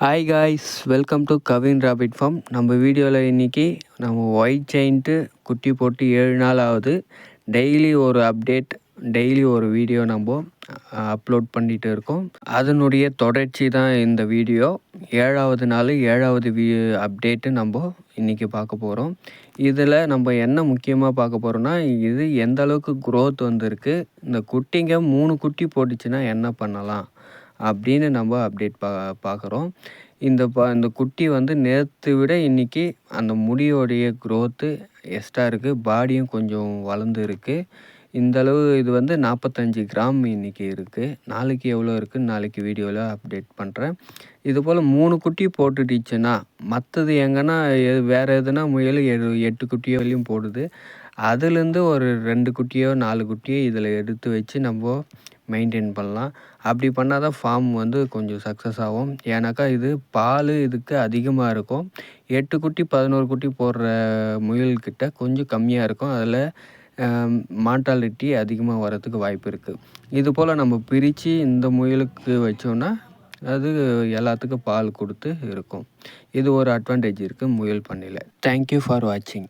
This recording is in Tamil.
Hi guys welcome to Kavin rabbit farm நம்ம வீடியோவில் இன்றைக்கி நம்ம ஒயிட் செயின்ட்டு குட்டி போட்டு ஏழு நாள் ஆகுது. டெய்லி ஒரு அப்டேட் டெய்லி ஒரு வீடியோ நம்ம அப்லோட் பண்ணிகிட்டு இருக்கோம். அதனுடைய தொடர்ச்சி தான் இந்த வீடியோ ஏழாவது நாள் ஏழாவது வீ அப்டேட்டு நம்ம இன்றைக்கி பார்க்க போகிறோம் இதில் நம்ம என்ன முக்கியமாக பார்க்க போகிறோன்னா இது எந்த அளவுக்கு க்ரோத் வந்திருக்கு இந்த குட்டிங்க மூணு குட்டி போட்டுச்சுன்னா என்ன பண்ணலாம்? அப்படின்னு நம்ம அப்டேட் பா பார்க்குறோம். இந்த ப இந்த குட்டி வந்து நேற்று விட இன்றைக்கி அந்த முடியோடைய க்ரோத்து எக்ஸ்ட்ரா இருக்குது பாடியும் கொஞ்சம் வளர்ந்து இருக்குது இந்தளவு இது வந்து நாற்பத்தஞ்சு கிராம் இன்றைக்கி இருக்குது நாளைக்கு எவ்வளோ இருக்குதுன்னு நாளைக்கு வீடியோவில் அப்டேட் பண்ணுறேன் இது போல் மூணு குட்டி போட்டுடுச்சுன்னா மற்றது எங்கன்னா வேறு எதுனா முயல் எட்டு குட்டியோ வெளியும் போடுது. அதுலேருந்து ஒரு ரெண்டு குட்டியோ நாலு குட்டியோ இதில் எடுத்து வச்சு நம்ம மெயின்டைன் பண்ணலாம். அப்படி பண்ணால் தான் ஃபார்ம் வந்து கொஞ்சம் சக்ஸஸ் ஆகும். ஏன்னாக்கா இது பால் இதுக்கு அதிகமாக இருக்கும். எட்டு குட்டி பதினோரு குட்டி போடுற முயல்கிட்ட கொஞ்சம் கம்மியாக இருக்கும். அதில் மார்ட்டாலிட்டி அதிகமாக வரத்துக்கு வாய்ப்பு இருக்குது இது போல் நம்ம பிரித்து இந்த முயலுக்கு வச்சோன்னா அது எல்லாத்துக்கும் பால் கொடுத்து இருக்கும். இது ஒரு அட்வான்டேஜ் இருக்குது முயல் பண்ணையில். தேங்க்யூ ஃபார் வாட்சிங்